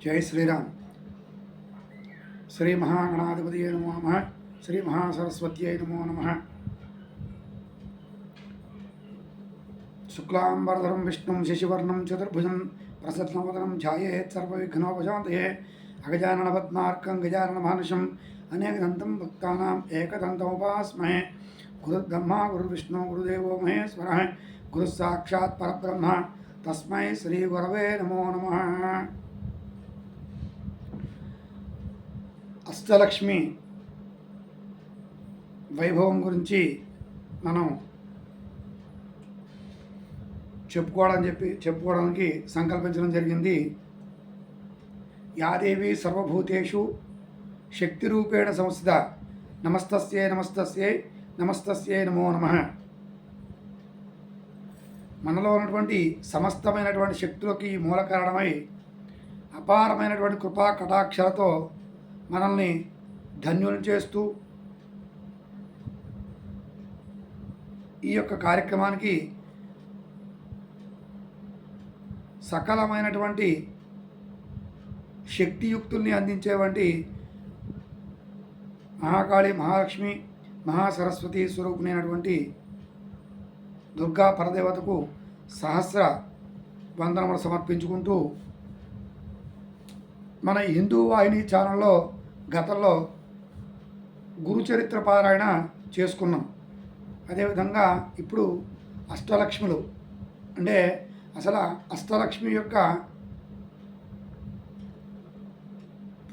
జై శ్రీరామ్ శ్రీ మహాగణాధిపతి నమో నమ శ్రీ మహాసరస్వత్యై నమో నమ శుక్లాంబరధరం విష్ణుం శశివర్ణం చతుర్భుజం ప్రసన్నవదనం ఛాయేత్ సర్వవిఘ్నోపశాంతయే అగజానన పద్మార్కం గజానన మానుషం అనేకదంతం భక్తానాం ఏకదంతముపాస్మహే గురుర్బ్రహ్మ గురుర్విష్ణు గురుదేవో మహేశ్వర గురు సాక్షాత్ పరబ్రహ్మ తస్మై శ్రీ గురవే నమో నమ అష్టలక్ష్మి వైభవం గురించి మనం చెప్పుకోవడం చెప్పి చెప్పుకోవడానికి సంకల్పించడం జరిగింది. యాదేవి సర్వభూతేషు శక్తి రూపేణ సంస్థ నమస్తస్యే నమస్తస్యే నమస్తస్యే నమో నమ. మనలో ఉన్నటువంటి సమస్తమైనటువంటి శక్తులకి మూల కారణమై అపారమైనటువంటి కృపా కటాక్షలతో మనల్ని ధన్యులు చేస్తూ ఈ యొక్క కార్యక్రమానికి సకలమైనటువంటి శక్తియుక్తుల్ని అందించేవంటి మహాకాళి మహాలక్ష్మి మహాసరస్వతి స్వరూపునైనటువంటి దుర్గా పరదేవతకు సహస్ర వందనములు సమర్పించుకుంటూ మన హిందూ వాహిని ఛానల్లో గతంలో గురుచరిత్ర పారాయణ చేసుకున్నాం. అదేవిధంగా ఇప్పుడు అష్టలక్ష్ములు. అంటే అసలు అష్టలక్ష్మి యొక్క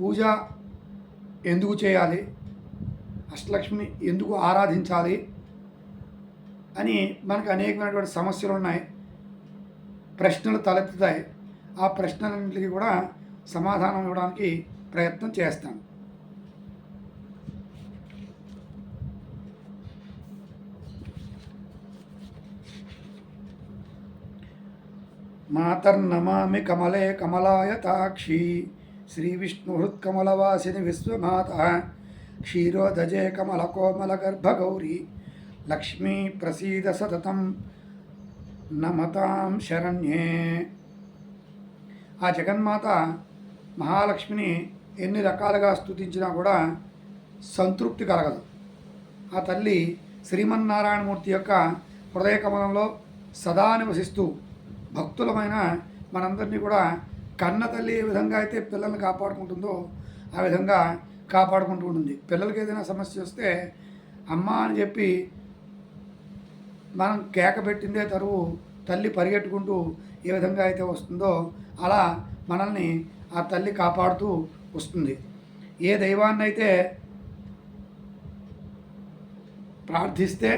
పూజ ఎందుకు చేయాలి? అష్టలక్ష్మిని ఎందుకు ఆరాధించాలి? అని మనకు అనేకమైనటువంటి సమస్యలు ఉన్నాయి. ప్రశ్నలు తలెత్తుతాయి. ఆ ప్రశ్నలన్నింటికి కూడా సమాధానం ఇవ్వడానికి ప్రయత్నం చేస్తాను మాతర్నమామి కమలే కమలాయతాక్షి శ్రీ విష్ణుహృత్కమలవాసిని విశ్వమాత. క్షీరోదజే కమలకోమలగర్భగౌరీ లక్ష్మీ ప్రసీద సతతం నమతాం శరణ్యే. ఆ జగన్మాత మహాలక్ష్మిని ఎన్ని రకాలుగా స్థుతించినా కూడా సంతృప్తి కలగదు. ఆ తల్లి శ్రీమన్నారాయణమూర్తి యొక్క హృదయ కమలంలో సదా నివసిస్తూ భక్తులమైన మనందరినీ కూడా కన్న తల్లి ఏ విధంగా అయితే పిల్లల్ని కాపాడుకుంటుందో ఆ విధంగా కాపాడుకుంటూ ఉంటుంది. పిల్లలకి ఏదైనా సమస్య వస్తే అమ్మ అని చెప్పి మనం కేక పెట్టిందే తరువు తల్లి పరిగెట్టుకుంటూ ఏ విధంగా అయితే వస్తుందో అలా మనల్ని ఆ తల్లి కాపాడుతూ వస్తుంది. ఏ దైవాన్ని అయితే ప్రార్థిస్తే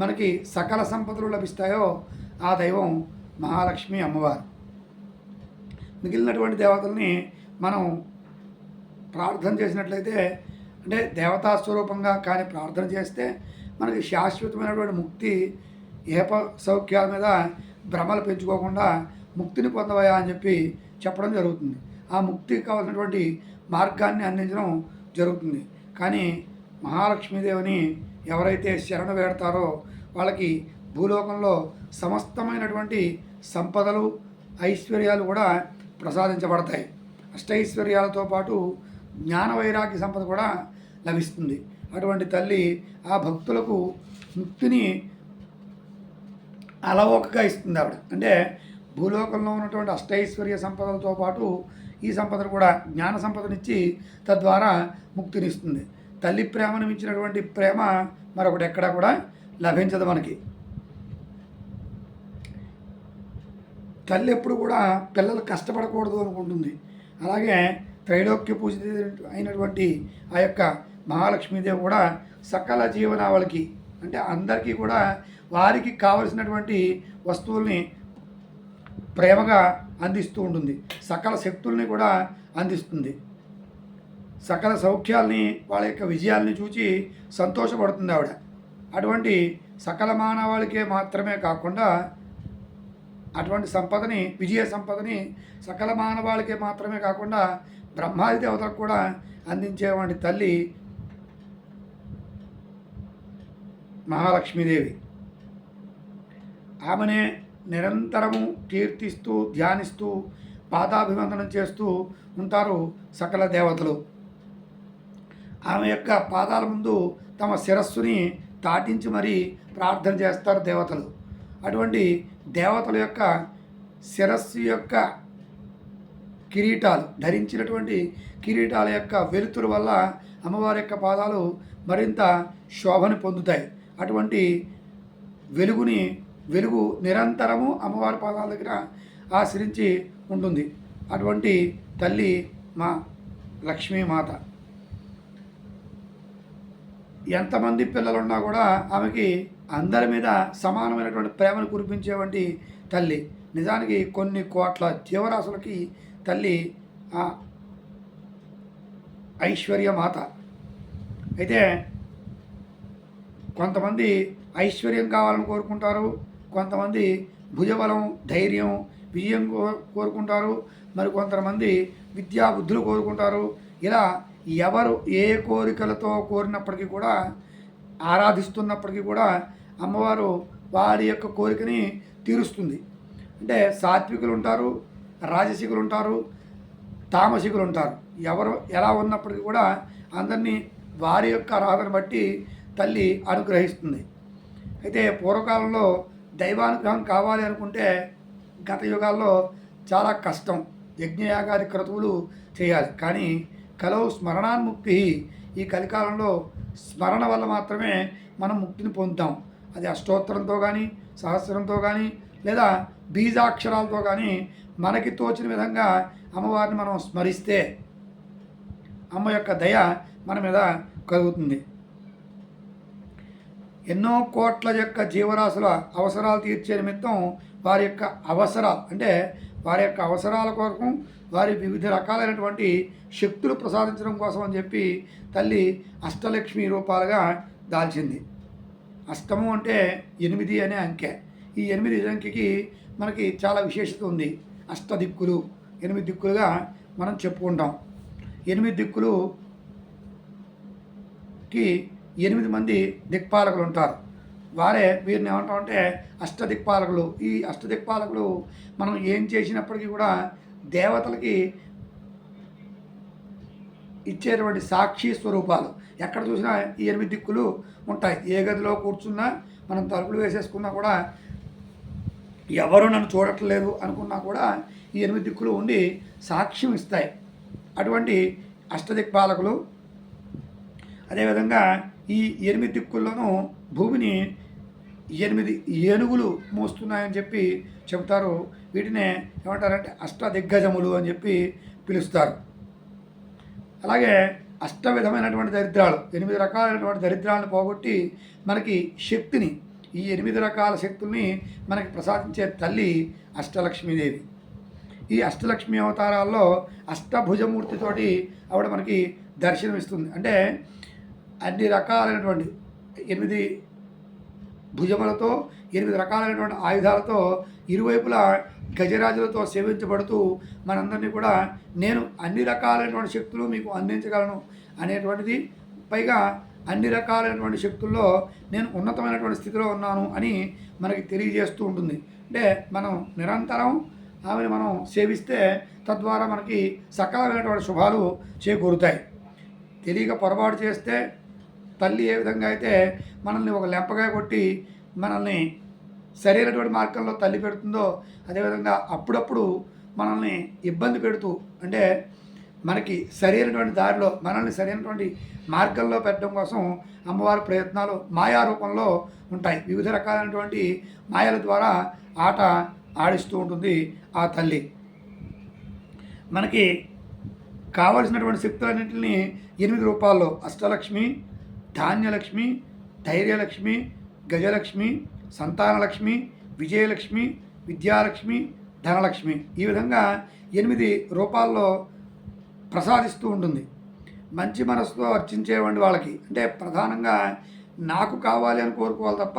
మనకి సకల సంపదలు లభిస్తాయో ఆ దైవం మహాలక్ష్మి అమ్మవారు. మిగిలినటువంటి దేవతల్ని మనం ప్రార్థన చేసినట్లయితే అంటే దేవతా స్వరూపంగా కానీ ప్రార్థన చేస్తే మనకి శాశ్వతమైనటువంటి ముక్తి ఏప సౌఖ్యాల మీద భ్రమలు పెంచుకోకుండా ముక్తిని పొందవయా అని చెప్పి చెప్పడం జరుగుతుంది. ఆ ముక్తికి కావాల్సినటువంటి మార్గాన్ని అందించడం జరుగుతుంది. కానీ మహాలక్ష్మీదేవిని ఎవరైతే శరణ వేడతారో వాళ్ళకి భూలోకంలో సమస్తమైనటువంటి సంపదలు ఐశ్వర్యాలు కూడా ప్రసాదించబడతాయి. అష్టైశ్వర్యాలతో పాటు జ్ఞాన వైరాగ్య సంపద కూడా లభిస్తుంది. అటువంటి తల్లి ఆ భక్తులకు ముక్తిని అలవోకగా ఇస్తుంది ఆవిడ. అంటే భూలోకంలో ఉన్నటువంటి అష్టైశ్వర్య సంపదలతో పాటు ఈ సంపదను కూడా జ్ఞాన సంపదనిచ్చి తద్వారా ముక్తినిస్తుంది. తల్లి ప్రేమను మించినటువంటి ప్రేమ మరొకటి ఎక్కడా కూడా లభించదు మనకి. తల్లి ఎప్పుడు కూడా పిల్లలు కష్టపడకూడదు అనుకుంటుంది. అలాగే త్రైలోక్య పూజ అయినటువంటి ఆ యొక్క మహాలక్ష్మీదేవి కూడా సకల జీవనావళికి అంటే అందరికీ కూడా వారికి కావలసినటువంటి వస్తువుల్ని ప్రేమగా అందిస్తూ ఉంటుంది. సకల శక్తుల్ని కూడా అందిస్తుంది. సకల సౌఖ్యాల్ని వాళ్ళ యొక్క విజయాల్ని చూచి సంతోషపడుతుంది ఆవిడ. అటువంటి సకల మానవాళికే మాత్రమే కాకుండా అటువంటి సంపదని విజయ సంపదని సకల మానవాళికే మాత్రమే కాకుండా బ్రహ్మాది దేవతలకు కూడా అందించేవాడి తల్లి మహాలక్ష్మీదేవి. ఆమెనే నిరంతరము కీర్తిస్తూ ధ్యానిస్తూ పాదాభివందనం చేస్తూ ఉంటారు సకల దేవతలు. ఆమె యొక్క పాదాల ముందు తమ శిరస్సుని తాటించి మరీ ప్రార్థన చేస్తారు దేవతలు. అటువంటి దేవతల యొక్క శిరస్సు యొక్క కిరీటాలు ధరించినటువంటి కిరీటాల యొక్క వెలుతురు వల్ల అమ్మవారి యొక్క పాదాలు మరింత శోభను పొందుతాయి. అటువంటి వెలుగుని వెలుగు నిరంతరము అమ్మవారి పాదాల దగ్గర ఆశ్రయించి ఉంటుంది. అటువంటి తల్లి మా లక్ష్మీమాత ఎంతమంది పిల్లలున్నా కూడా ఆమెకి అందరి మీద సమానమైనటువంటి ప్రేమను కురిపించేవంటి తల్లి. నిజానికి కొన్ని కోట్ల జీవరాశులకి తల్లి ఐశ్వర్య ఐశ్వర్యమాత. అయితే కొంతమంది ఐశ్వర్యం కావాలని కోరుకుంటారు కొంతమంది భుజబలం ధైర్యం విజయం కో- కోరుకుంటారు మరి కొంతమంది విద్యా బుద్ధులు కోరుకుంటారు. ఇలా ఎవరు ఏ కోరికలతో కోరినప్పటికీ కూడా ఆరాధిస్తున్నప్పటికీ కూడా అమ్మవారు వారి యొక్క కోరికని తీరుస్తుంది. అంటే సాత్వికులు ఉంటారు రాజసికులు ఉంటారు తామసికులు ఉంటారు. ఎవరు ఎలా ఉన్నప్పటికీ కూడా అందరినీ వారి యొక్క రాగను బట్టి తల్లి అనుగ్రహిస్తుంది. అయితే పూర్వకాలంలో దైవానుగ్రహం కావాలి అనుకుంటే గత యుగాల్లో చాలా కష్టం. యజ్ఞయాగాది క్రతువులు చేయాలి. కానీ కలవు స్మరణాన్ముక్తి ఈ కలికాలంలో స్మరణ వల్ల మాత్రమే మనం ముక్తిని పొందుతాం. అది అష్టోత్తరంతో కానీ సహస్రంతో కానీ లేదా బీజాక్షరాలతో కానీ మనకి తోచిన విధంగా అమ్మవారిని మనం స్మరిస్తే అమ్మ యొక్క దయ మన మీద కలుగుతుంది. ఎన్నో కోట్ల యొక్క జీవరాశుల అవసరాలు తీర్చే నిమిత్తం వారి యొక్క అవసరాలు అంటే వారి యొక్క అవసరాల కొరకు వారి వివిధ రకాలైనటువంటి శక్తులు ప్రసాదించడం కోసం అని చెప్పి తల్లి అష్టలక్ష్మి రూపాలుగా దాల్చింది. అష్టము అంటే ఎనిమిది అనే అంకె. ఈ ఎనిమిది అంకెకి మనకి చాలా విశేషత ఉంది. అష్టదిక్కులు ఎనిమిది దిక్కులుగా మనం చెప్పుకుంటాం. ఎనిమిది దిక్కులుకి ఎనిమిది మంది దిక్పాలకులు ఉంటారు. వారే వీరిని ఏమంటామంటే అష్టదిక్పాలకులు ఈ అష్టదిక్పాలకులు మనం ఏం చేసినప్పటికీ కూడా దేవతలకి ఇచ్చేటువంటి సాక్షి స్వరూపాలు. ఎక్కడ చూసినా ఈ ఎనిమిది దిక్కులు ఉంటాయి. ఏ గదిలో కూర్చున్నా మనం తలుపులు వేసేసుకున్నా కూడా ఎవరు నన్ను చూడట్లేదు అనుకున్నా కూడా ఈ ఎనిమిది దిక్కులు ఉండి సాక్ష్యం ఇస్తాయి. అటువంటి అష్టదిక్పాలకులు అదేవిధంగా ఈ ఎనిమిది దిక్కుల్లోనూ భూమిని ఎనిమిది ఏనుగులు మోస్తున్నాయని చెప్పి చెబుతారు. వీటినే ఏమంటారంటే అష్టదిగ్గజములు అని చెప్పి పిలుస్తారు. అలాగే అష్ట విధమైనటువంటి దరిద్రాలు ఎనిమిది రకాలైనటువంటి దరిద్రాలను పోగొట్టి మనకి శక్తిని ఈ ఎనిమిది రకాల శక్తుల్ని మనకి ప్రసాదించే తల్లి అష్టలక్ష్మీదేవి. ఈ అష్టలక్ష్మి అవతారాల్లో అష్టభుజమూర్తితోటి ఆవిడ మనకి దర్శనమిస్తుంది. అంటే అన్ని రకాలైనటువంటి ఎనిమిది భుజములతో ఎనిమిది రకాలైనటువంటి ఆయుధాలతో ఇరువైపులా గజరాజులతో సేవించబడుతూ మనందరినీ కూడా నేను అన్ని రకాలైనటువంటి శక్తులు మీకు అందించగలను అనేటువంటిది. పైగా అన్ని రకాలైనటువంటి శక్తుల్లో నేను ఉన్నతమైనటువంటి స్థితిలో ఉన్నాను అని మనకి తెలియజేస్తూ ఉంటుంది. అంటే మనం నిరంతరం ఆమెను మనం సేవిస్తే తద్వారా మనకి సకాలమైనటువంటి శుభాలు చేకూరుతాయి. తెలియక పొరపాటు చేస్తే తల్లి ఏ విధంగా అయితే మనల్ని ఒక లెంపగా కొట్టి మనల్ని సరైనటువంటి మార్గంలో తల్లి పెడుతుందో అదేవిధంగా అప్పుడప్పుడు మనల్ని ఇబ్బంది పెడుతూ అంటే మనకి సరైనటువంటి దారిలో మనల్ని సరైనటువంటి మార్గంలో పెట్టడం కోసం అమ్మవారి ప్రయత్నాలు మాయా రూపంలో ఉంటాయి. వివిధ రకాలైనటువంటి మాయల ద్వారా ఆట ఆడిస్తూ ఉంటుంది ఆ తల్లి. మనకి కావలసినటువంటి శక్తులన్నింటినీ ఎనిమిది రూపాల్లో అష్టలక్ష్మి ధాన్యలక్ష్మి ధైర్యలక్ష్మి గజలక్ష్మి సంతానలక్ష్మి విజయలక్ష్మి విద్యాలక్ష్మి ధనలక్ష్మి ఈ విధంగా ఎనిమిది రూపాల్లో ప్రసాదిస్తూ ఉంటుంది. మంచి మనసుతో అర్చించేవండి వాళ్ళకి. అంటే ప్రధానంగా నాకు కావాలి అని కోరుకోవాలి తప్ప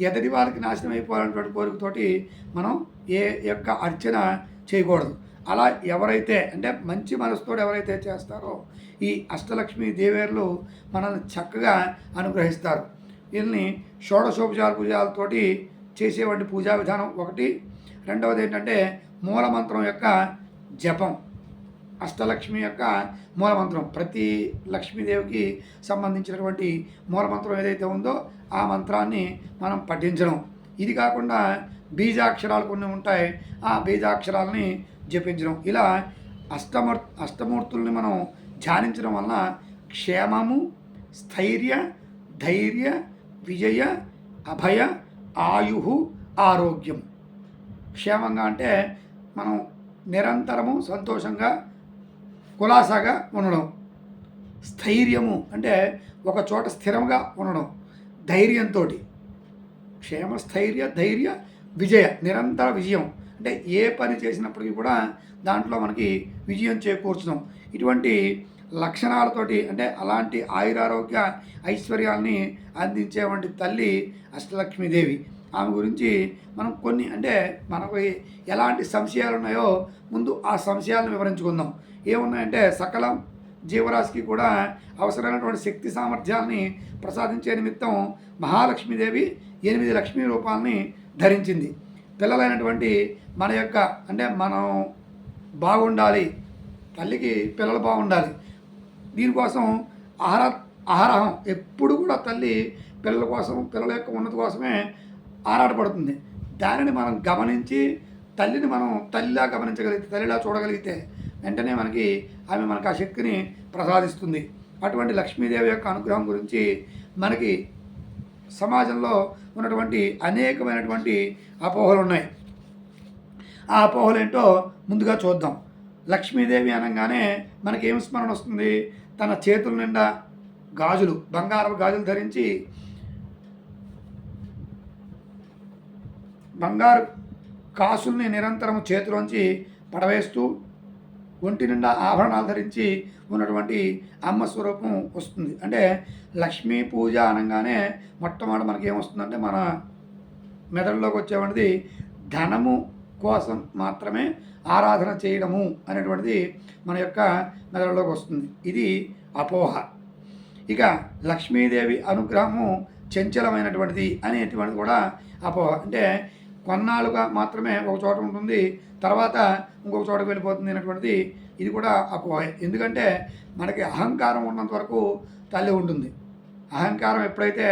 ఎదటి వాళ్ళకి నాశనం అయిపోవాలనేటువంటి కోరికతోటి మనం ఏ యొక్క అర్చన చేయకూడదు. అలా ఎవరైతే అంటే మంచి మనసుతో ఎవరైతే చేస్తారో ఈ అష్టలక్ష్మి దేవేర్లు మనల్ని చక్కగా అనుగ్రహిస్తారు. వీళ్ళని షోడశోపచార పూజలతోటి చేసేవంటి పూజా విధానం ఒకటి. రెండవది ఏంటంటే మూలమంత్రం యొక్క జపం. అష్టలక్ష్మి యొక్క మూలమంత్రం. ప్రతి లక్ష్మీదేవికి సంబంధించినటువంటి మూలమంత్రం ఏదైతే ఉందో ఆ మంత్రాన్ని మనం పఠించడం. ఇది కాకుండా బీజాక్షరాలు కొన్ని ఉంటాయి. ఆ బీజాక్షరాలని జపించడం. ఇలా అష్టమూర్ అష్టమూర్తుల్ని మనం ధ్యానించడం వలన క్షేమము స్థైర్య ధైర్య విజయ అభయ ఆయు ఆరోగ్యం. క్షేమంగా అంటే మనం నిరంతరము సంతోషంగా కులాసాగా ఉండడం. స్థైర్యము అంటే ఒక చోట స్థిరంగా ఉండడం. ధైర్యంతో క్షేమ స్థైర్య ధైర్య విజయ నిరంతర విజయం. అంటే ఏ పని చేసినప్పటికీ కూడా దాంట్లో మనకి విజయం చేకూర్చడం. ఇటువంటి లక్షణాలతోటి అంటే అలాంటి ఆయురారోగ్య ఐశ్వర్యాల్ని అందించేటువంటి తల్లి అష్టలక్ష్మీదేవి. ఆమె గురించి మనం కొన్ని అంటే మనకు ఎలాంటి సంశయాలు ఉన్నాయో ముందు ఆ సంశయాలను వివరించుకుందాం. ఏమున్నాయంటే సకల జీవరాశికి కూడా అవసరమైనటువంటి శక్తి సామర్థ్యాన్ని ప్రసాదించే నిమిత్తం మహాలక్ష్మీదేవి ఎనిమిది లక్ష్మీ రూపాలని ధరించింది. పిల్లలైనటువంటి మన యొక్క అంటే మనం బాగుండాలి తల్లికి పిల్లలు బాగుండాలి దీనికోసం ఆహార ఆహారం ఎప్పుడు కూడా తల్లి పిల్లల కోసం పిల్లల యొక్క ఉన్నతి కోసమే ఆరాటపడుతుంది. దానిని మనం గమనించి తల్లిని మనం తల్లిలా గమనించగలిగితే తల్లిలా చూడగలిగితే వెంటనే మనకి ఆమె మనకు ఆ శక్తిని ప్రసాదిస్తుంది. అటువంటి లక్ష్మీదేవి యొక్క అనుగ్రహం గురించి మనకి సమాజంలో ఉన్నటువంటి అనేకమైనటువంటి అపోహలు ఉన్నాయి. ఆ అపోహలు ఏంటో ముందుగా చూద్దాం. లక్ష్మీదేవి అనగానే మనకి ఏం స్మరణ వస్తుంది? తన చేతుల నిండా గాజులు బంగారపు గాజులు ధరించి బంగారు కాసుల్ని నిరంతరం చేతిలోంచి పడవేస్తూ ఒంటి నిండా ఆభరణాలు ధరించి ఉన్నటువంటి అమ్మ స్వరూపం వస్తుంది. అంటే లక్ష్మీ పూజ అనగానే మొట్టమొదటి మనకి ఏమొస్తుందంటే మన మెదడులోకి వచ్చేటువంటిది ధనము కోసం మాత్రమే ఆరాధన చేయడము అనేటువంటిది మన యొక్క మెదడులోకి వస్తుంది. ఇది అపోహ. ఇక లక్ష్మీదేవి అనుగ్రహము చంచలమైనటువంటిది అనేటువంటిది కూడా అపోహ. అంటే కొన్నాళ్ళుగా మాత్రమే ఒక చోట ఉంటుంది తర్వాత ఇంకొక చోటకు వెళ్ళిపోతుంది అనేటువంటిది ఇది కూడా అపోహ. ఎందుకంటే మనకి అహంకారం ఉన్నంత వరకు తల్లి ఉంటుంది. అహంకారం ఎప్పుడైతే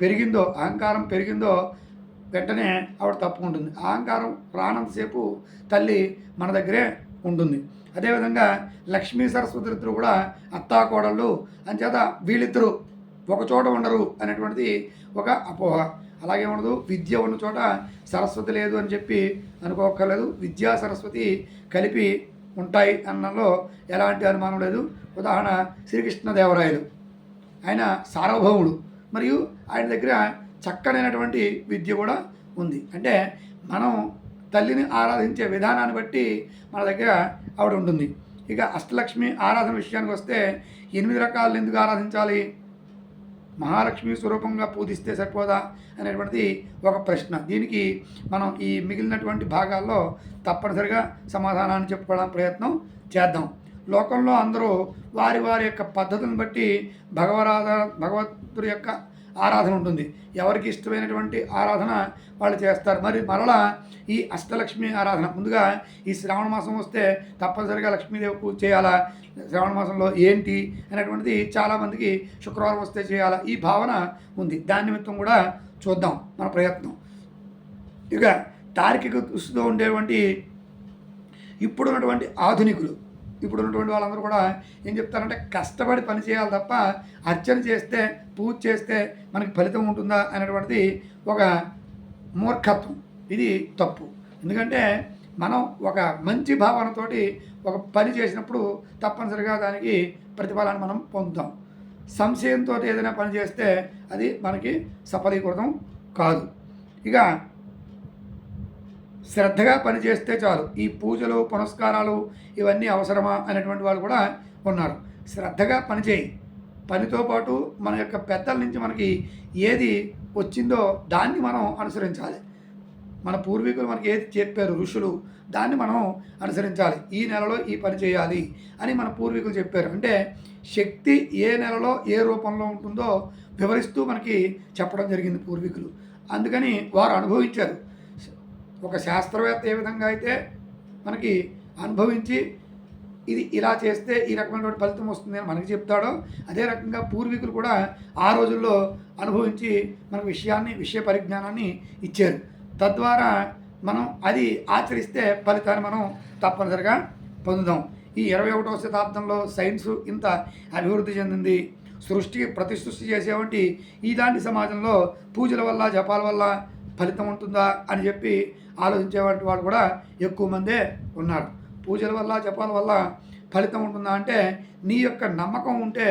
పెరిగిందో అహంకారం పెరిగిందో వెంటనే ఆవిడ తప్పుకుంటుంది. అహంకారం రానంతసేపు తల్లి మన దగ్గరే ఉంటుంది. అదేవిధంగా లక్ష్మీ సరస్వతి ఇద్దరు కూడా అత్తాకోడళ్ళు. అంచేత వీళ్ళిద్దరూ ఒక చోట ఉండరు అనేటువంటిది ఒక అపోహ. అలాగే ఉండదు. విద్య ఉన్న చోట సరస్వతి లేదు అని చెప్పి అనుకోకర్లేదు విద్యా సరస్వతి కలిపి ఉంటాయి అన్నలో ఎలాంటి అనుమానం లేదు. ఉదాహరణ శ్రీకృష్ణదేవరాయలు. ఆయన సార్వభౌముడు. మరియు ఆయన దగ్గర చక్కనైనటువంటి విద్య కూడా ఉంది. అంటే మనం తల్లిని ఆరాధించే విధానాన్ని బట్టి మన దగ్గర ఆవిడ ఉంటుంది. ఇక అష్టలక్ష్మి ఆరాధన విషయానికి వస్తే ఎనిమిది రకాలు ఎందుకు ఆరాధించాలి? మహాలక్ష్మి స్వరూపంగా పూజిస్తే సరిపోదా అనేటువంటిది ఒక ప్రశ్న. దీనికి మనం ఈ మిగిలినటువంటి భాగాల్లో తప్పనిసరిగా సమాధానాన్ని చెప్పుకోవడానికి ప్రయత్నం చేద్దాం. లోకంలో అందరూ వారి వారి యొక్క పద్ధతిని బట్టి భగవరాధ భగవంతుడి యొక్క ఆరాధన ఉంటుంది. ఎవరికి ఇష్టమైనటువంటి ఆరాధన వాళ్ళు చేస్తారు. మరి మరలా ఈ అష్టలక్ష్మి ఆరాధన. ముందుగా ఈ శ్రావణ మాసం వస్తే తప్పనిసరిగా లక్ష్మీదేవి పూజ చేయాలా? శ్రావణ మాసంలో ఏంటి అనేటువంటిది చాలామందికి శుక్రవారం వస్తే చేయాలా? ఈ భావన ఉంది. దాని నిమిత్తం కూడా చూద్దాం. మన ప్రయత్నం. ఇక తార్కిక దృష్టితో ఉండేటువంటి ఇప్పుడున్నటువంటి ఆధునికులు ఇప్పుడు ఉన్నటువంటి వాళ్ళందరూ కూడా ఏం చెప్తారంటే కష్టపడి పని చేయాలి తప్ప అర్చన చేస్తే పూజ చేస్తే మనకి ఫలితం ఉంటుందా అనేటువంటిది ఒక మూర్ఖత్వం. ఇది తప్పు. ఎందుకంటే మనం ఒక మంచి భావనతోటి ఒక పని చేసినప్పుడు తప్పనిసరిగా దానికి ప్రతిఫలాన్ని మనం పొందుతాం. సంశయంతో ఏదైనా పని చేస్తే అది మనకి సఫలీకృతం కాదు. ఇక శ్రద్ధగా పనిచేస్తే చాలు. ఈ పూజలు పునస్కారాలు ఇవన్నీ అవసరమా అనేటువంటి వాళ్ళు కూడా ఉన్నారు. శ్రద్ధగా పనిచేయి. పనితో పాటు మన యొక్క పెద్దల నుంచి మనకి ఏది వచ్చిందో దాన్ని మనం అనుసరించాలి. మన పూర్వీకులు మనకి ఏది చెప్పారు ఋషులు దాన్ని మనం అనుసరించాలి. ఈ నెలలో ఈ పని చేయాలి అని మన పూర్వీకులు చెప్పారు. అంటే శక్తి ఏ నెలలో ఏ రూపంలో ఉంటుందో వివరిస్తూ మనకి చెప్పడం జరిగింది పూర్వీకులు. అందుకని వారు అనుభవించారు. ఒక శాస్త్రవేత్త ఏ విధంగా అయితే మనకి అనుభవించి ఇది ఇలా చేస్తే ఈ రకమైనటువంటి ఫలితం వస్తుంది అని మనకి చెప్తాడో అదే రకంగా పూర్వీకులు కూడా ఆ రోజుల్లో అనుభవించి మనకు విషయాన్ని విషయ పరిజ్ఞానాన్ని ఇచ్చారు. తద్వారా మనం అది ఆచరిస్తే ఫలితాన్ని మనం తప్పనిసరిగా పొందుదాం. ఈ ఇరవై ఒకటవ శతాబ్దంలో సైన్స్ ఇంత అభివృద్ధి చెందింది. సృష్టి ప్రతి సృష్టి చేసేవంటి ఇలాంటి సమాజంలో పూజల వల్ల జపాల వల్ల ఫలితం ఉంటుందా అని చెప్పి ఆలోచించేవంటి వాళ్ళు కూడా ఎక్కువ మందే ఉన్నారు. పూజల వల్ల జపాల వల్ల ఫలితం ఉంటుందా అంటే నీ యొక్క నమ్మకం ఉంటే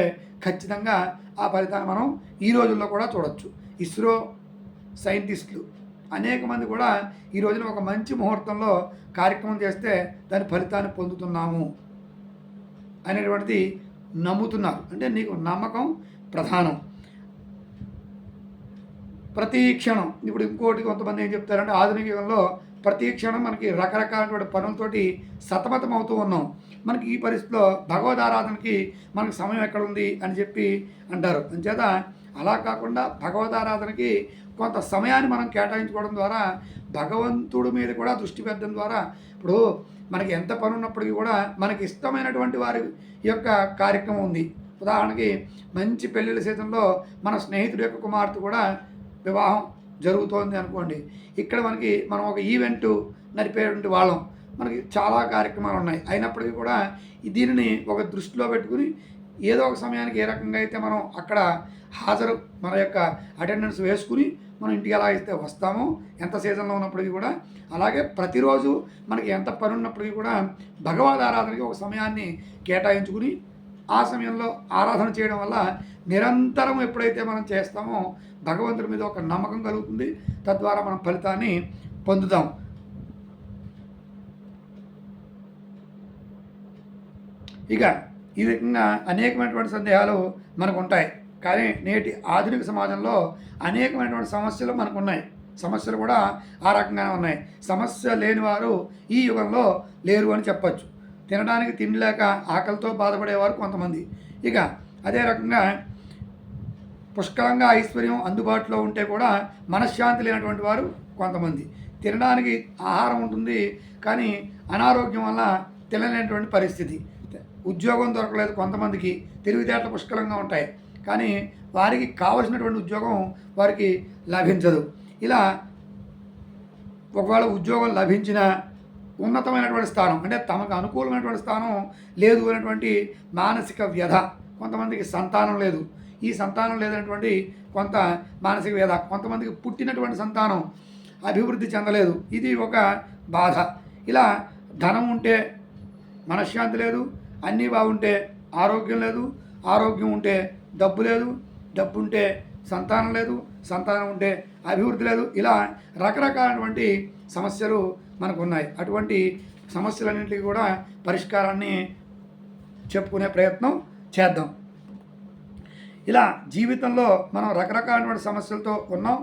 ఖచ్చితంగా ఆ ఫలితాన్ని మనం ఈ రోజుల్లో కూడా చూడొచ్చు. ఇస్రో సైంటిస్టులు అనేక మంది కూడా ఈ రోజున ఒక మంచి ముహూర్తంలో కార్యక్రమం చేస్తే దాని ఫలితాన్ని పొందుతున్నాము అనేటువంటిది నమ్ముతున్నారు. అంటే నీకు నమ్మకం ప్రధానం. ప్రతి క్షణం. ఇప్పుడు ఇంకోటి కొంతమంది ఏం చెప్తారంటే ఆధునిక యుగంలో ప్రతి క్షణం మనకి రకరకాలైనటువంటి పనులతోటి సతమతం అవుతూ ఉన్నాం. మనకి ఈ పరిస్థితిలో భగవద్ ఆరాధనకి మనకు సమయం ఎక్కడ ఉంది అని చెప్పి అంటారు. అంచేత అలా కాకుండా భగవద్ ఆరాధనకి కొంత సమయాన్ని మనం కేటాయించుకోవడం ద్వారా భగవంతుడి మీద కూడా దృష్టి పెట్టడం ద్వారా ఇప్పుడు మనకి ఎంత పని ఉన్నప్పటికీ కూడా మనకి ఇష్టమైనటువంటి వారి యొక్క కార్యక్రమం ఉంది. ఉదాహరణకి మంచి పెళ్ళిళ్ళ సీజన్లో మన స్నేహితుడి యొక్క కుమార్తె కూడా వివాహం జరుగుతోంది అనుకోండి. ఇక్కడ మనకి మనం ఒక ఈవెంట్ నడిపేటువంటి వాళ్ళం. మనకి చాలా కార్యక్రమాలు ఉన్నాయి. అయినప్పటికీ కూడా దీనిని ఒక దృష్టిలో పెట్టుకుని ఏదో ఒక సమయానికి ఏ రకంగా అయితే మనం అక్కడ హాజరు మన యొక్క అటెండెన్స్ వేసుకుని మనం ఇంటికి ఎలా అయితే వస్తామో ఎంత సీజన్లో ఉన్నప్పటికీ కూడా అలాగే ప్రతిరోజు మనకి ఎంత పని ఉన్నప్పటికీ కూడా భగవద్ ఆరాధనకి ఒక సమయాన్ని కేటాయించుకుని ఆ సమయంలో ఆరాధన చేయడం వల్ల నిరంతరం ఎప్పుడైతే మనం చేస్తామో భగవంతుడి మీద ఒక నమ్మకం కలుగుతుంది. తద్వారా మనం ఫలితాన్ని పొందుతాం. ఇక ఈ విధంగా అనేకమైనటువంటి సందేహాలు మనకు ఉంటాయి కానీ నేటి ఆధునిక సమాజంలో అనేకమైనటువంటి సమస్యలు మనకు ఉన్నాయి సమస్యలు కూడా ఆ రకంగానే ఉన్నాయి. సమస్య లేని వారు ఈ యుగంలో లేరు అని చెప్పచ్చు. తినడానికి తిండి లేక ఆకలితో బాధపడేవారు కొంతమంది. ఇక అదే రకంగా పుష్కలంగా ఐశ్వర్యం అందుబాటులో ఉంటే కూడా మనశ్శాంతి లేనటువంటి వారు కొంతమంది. తినడానికి ఆహారం ఉంటుంది కానీ అనారోగ్యం వల్ల తినలేనటువంటి పరిస్థితి. ఉద్యోగం దొరకలేదు కొంతమందికి తెలివితేటలు పుష్కలంగా ఉంటాయి కానీ వారికి కావలసినటువంటి ఉద్యోగం వారికి లభించదు. ఇలా ఒకవేళ ఉద్యోగం లభించిన ఉన్నతమైనటువంటి స్థానం అంటే తమకు అనుకూలమైనటువంటి స్థానం లేదు అనేటువంటి మానసిక వ్యధ కొంతమందికి సంతానం లేదు. ఈ సంతానం లేనటువంటి కొంత మానసిక వేద కొంతమందికి పుట్టినటువంటి సంతానం అభివృద్ధి చెందలేదు. ఇది ఒక బాధ. ఇలా ధనం ఉంటే మనశ్శాంతి లేదు అన్నీ బాగుంటే ఆరోగ్యం లేదు ఆరోగ్యం ఉంటే డబ్బు లేదు డబ్బు ఉంటే సంతానం లేదు సంతానం ఉంటే అభివృద్ధి లేదు ఇలా రకరకాలైనటువంటి సమస్యలు మనకు ఉన్నాయి అటువంటి సమస్యలన్నింటికి కూడా పరిష్కారాన్ని చెప్పుకునే ప్రయత్నం చేద్దాం. ఇలా జీవితంలో మనం రకరకాలైనటువంటి సమస్యలతో ఉన్నాం.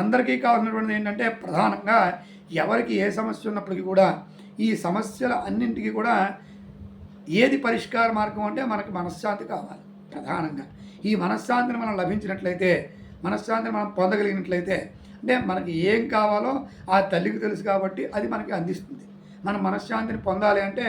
అందరికీ కావాల్సినటువంటిది ఏంటంటే ప్రధానంగా ఎవరికి ఏ సమస్య ఉన్నప్పటికీ కూడా ఈ సమస్యల అన్నింటికి కూడా ఏది పరిష్కార మార్గం అంటే మనకి మనశ్శాంతి కావాలి ప్రధానంగా. ఈ మనశ్శాంతిని మనం లభించినట్లయితే మనశ్శాంతిని మనం పొందగలిగినట్లయితే అంటే మనకి ఏం కావాలో ఆ తల్లికి తెలుసు కాబట్టి అది మనకి అందిస్తుంది. మన మనశ్శాంతిని పొందాలి అంటే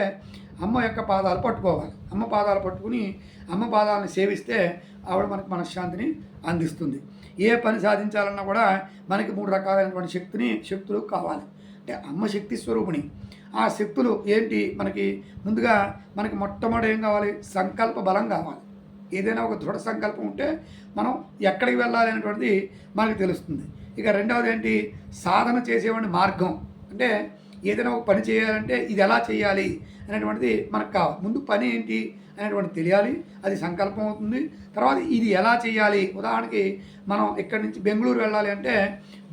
అమ్మ యొక్క పాదాలు పట్టుకోవాలి. అమ్మ పాదాలు పట్టుకుని అమ్మ పాదాలను సేవిస్తే ఆవిడ మనకు మనశ్శాంతిని అందిస్తుంది. ఏ పని సాధించాలన్నా కూడా మనకి మూడు రకాలైనటువంటి శక్తిని శక్తులు కావాలి. అంటే అమ్మ శక్తి స్వరూపిణి. ఆ శక్తులు ఏంటి? మనకి ముందుగా మనకి మొట్టమొదటి ఏం కావాలి? సంకల్ప బలం కావాలి. ఏదైనా ఒక దృఢ సంకల్పం ఉంటే మనం ఎక్కడికి వెళ్ళాలి అనేటువంటిది మనకు తెలుస్తుంది. ఇక రెండవది ఏంటి? సాధన చేసేవాడి మార్గం. అంటే ఏదైనా ఒక పని చేయాలంటే ఇది ఎలా చేయాలి అనేటువంటిది మనకు కావాలి. ముందు పని ఏంటి అనేటువంటిది తెలియాలి. అది సంకల్పం అవుతుంది. తర్వాత ఇది ఎలా చేయాలి? ఉదాహరణకి మనం ఇక్కడి నుంచి బెంగళూరు వెళ్ళాలి అంటే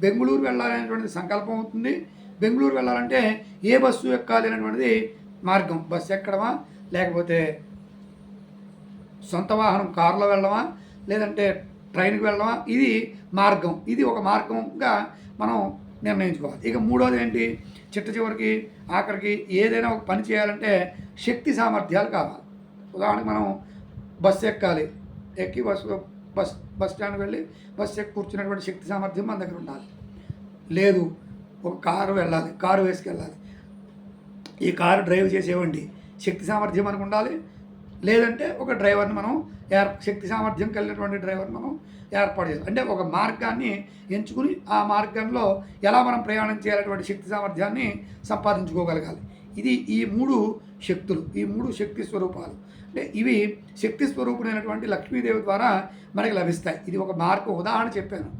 బెంగళూరు వెళ్ళాలి అనేటువంటిది సంకల్పం అవుతుంది. బెంగళూరు వెళ్ళాలంటే ఏ బస్సు ఎక్కాలి అనేటువంటిది మార్గం. బస్సు ఎక్కడమా? లేకపోతే సొంత వాహనం కారులో వెళ్ళడమా లేదంటే ట్రైన్కి వెళ్ళడమా ఇది మార్గం. ఇది ఒక మార్గంగా మనం నిర్ణయించుకోవాలి. ఇక మూడోది ఏంటి? చిట్ట చివరికి ఆఖరికి ఏదైనా ఒక పని చేయాలంటే శక్తి సామర్థ్యాలు కావాలి. ఉదాహరణకు మనం బస్సు ఎక్కాలి. ఎక్కి బస్సు బస్ బస్ స్టాండ్కి వెళ్ళి బస్సు ఎక్కి కూర్చున్నటువంటి శక్తి సామర్థ్యం మన దగ్గర ఉండాలి. లేదు ఒక కారు వెళ్ళాలి కారు వేసుకెళ్ళాలి. ఈ కారు డ్రైవ్ చేసేవండి శక్తి సామర్థ్యం మనకు ఉండాలి. లేదంటే ఒక డ్రైవర్ని మనం ఏర్ శక్తి సామర్థ్యం కలిగినటువంటి డ్రైవర్ని మనం ఏర్పాటు చేస్తాం. అంటే ఒక మార్గాన్ని ఎంచుకుని ఆ మార్గంలో ఎలా మనం ప్రయాణం చేయాలనేటువంటి శక్తి సామర్థ్యాన్ని సంపాదించుకోగలగాలి. ఇది ఈ మూడు శక్తులు ఈ మూడు శక్తి స్వరూపాలు. అంటే ఇవి శక్తి స్వరూపుడైనటువంటి లక్ష్మీదేవి ద్వారా మనకి లభిస్తాయి. ఇది ఒక మార్గం ఉదాహరణ చెప్పాను.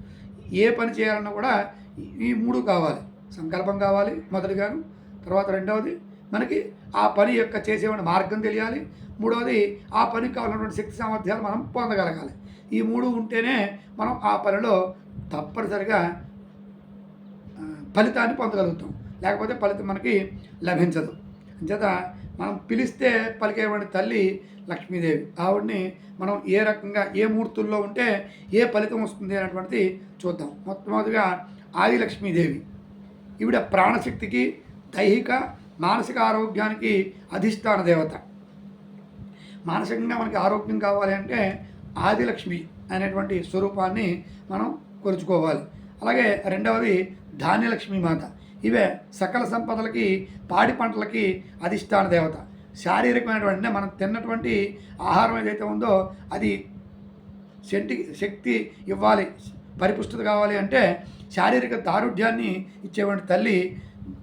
ఏ పని చేయాలన్నా కూడా ఈ మూడు కావాలి. సంకల్పం కావాలి మొదటిగాను. తర్వాత రెండవది మనకి ఆ పని యొక్క చేసేవాడి మార్గం తెలియాలి. మూడవది ఆ పనికి కావాలన్నటువంటి శక్తి సామర్థ్యాలు మనం పొందగలగాలి. ఈ మూడు ఉంటేనే మనం ఆ పనిలో తప్పనిసరిగా ఫలితాన్ని పొందగలుగుతాం. లేకపోతే ఫలితం మనకి లభించదు. అంచేత మనం పిలిస్తే పలికేవాడి తల్లి లక్ష్మీదేవి. ఆవిడ్ని మనం ఏ రకంగా ఏ మూర్తుల్లో ఉంటే ఏ ఫలితం వస్తుంది అనేటువంటిది చూద్దాం. మొట్టమొదటిగా ఆది లక్ష్మీదేవి ఈవిడ ప్రాణశక్తికి దైహిక మానసిక ఆరోగ్యానికి అధిష్టాన దేవత. మానసికంగా మనకి ఆరోగ్యం కావాలి అంటే ఆదిలక్ష్మి అనేటువంటి స్వరూపాన్ని మనం కొలుచుకోవాలి. అలాగే రెండవది ధాన్యలక్ష్మి మాత. ఇవే సకల సంపదలకి పాడి పంటలకి అధిష్టాన దేవత. శారీరకమైనటువంటి అంటే మనం తిన్నటువంటి ఆహారం ఏదైతే ఉందో అది శక్తి శక్తి ఇవ్వాలి పరిపుష్టత కావాలి అంటే శారీరక దారుఢ్యాన్ని ఇచ్చేటువంటి తల్లి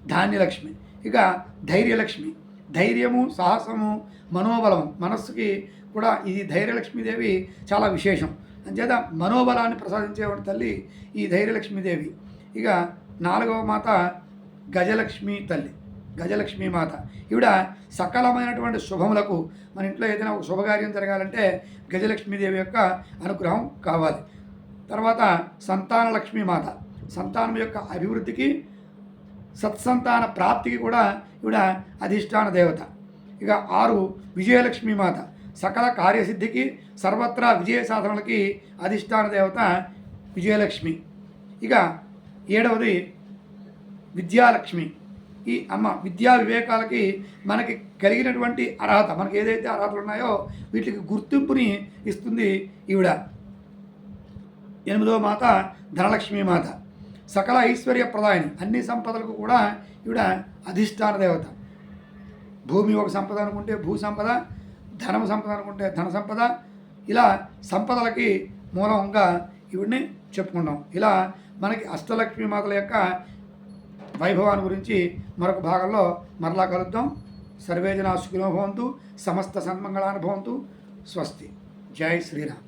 ధాన్యలక్ష్మి. ఇక ధైర్యలక్ష్మి. ధైర్యము సాహసము మనోబలం మనస్సుకి కూడా ఈ ధైర్యలక్ష్మీదేవి చాలా విశేషం. అంచేత మనోబలాన్ని ప్రసాదించేవాడి తల్లి ఈ ధైర్యలక్ష్మీదేవి. ఇక నాలుగవ మాత గజలక్ష్మి తల్లి గజలక్ష్మి మాత. ఈవిడ సకలమైనటువంటి శుభములకు మన ఇంట్లో ఏదైనా ఒక శుభకార్యం జరగాలంటే గజలక్ష్మీదేవి యొక్క అనుగ్రహం కావాలి. తర్వాత సంతాన లక్ష్మీ మాత. సంతానం యొక్క అభివృద్ధికి సత్సంతాన ప్రాప్తికి కూడా ఈవిడ అధిష్టాన దేవత. ఇక ఆరు విజయలక్ష్మి మాత. సకల కార్యసిద్ధికి సర్వత్రా విజయ సాధనలకి అధిష్టాన దేవత విజయలక్ష్మి. ఇక ఏడవది విద్యాలక్ష్మి. ఈ అమ్మ విద్యా వివేకాలకి మనకి కలిగినటువంటి అర్హత మనకి ఏదైతే అర్హతలు ఉన్నాయో వీటికి గుర్తింపుని ఇస్తుంది ఈవిడ. ఎనిమిదవ మాత ధనలక్ష్మి మాత. సకల ఐశ్వర్య ప్రదాయని అన్ని సంపదలకు కూడా ఈవిడ అధిష్టాన దేవత. భూమి ఒక సంపద అనుకుంటే భూ సంపద ధనం సంపద అనుకుంటే ధన సంపద. ఇలా సంపదలకి మూలంగా ఈవిడ్ని చెప్పుకున్నాం ఇలా మనకి అష్టలక్ష్మి మాతల యొక్క వైభవాన్ని గురించి మరొక భాగంలో మరలా కలుద్దాం. సర్వేజన సుఖినో భవంతు సమస్త సన్మంగళాన్ని భవంతు. స్వస్తి. జై శ్రీరామ్.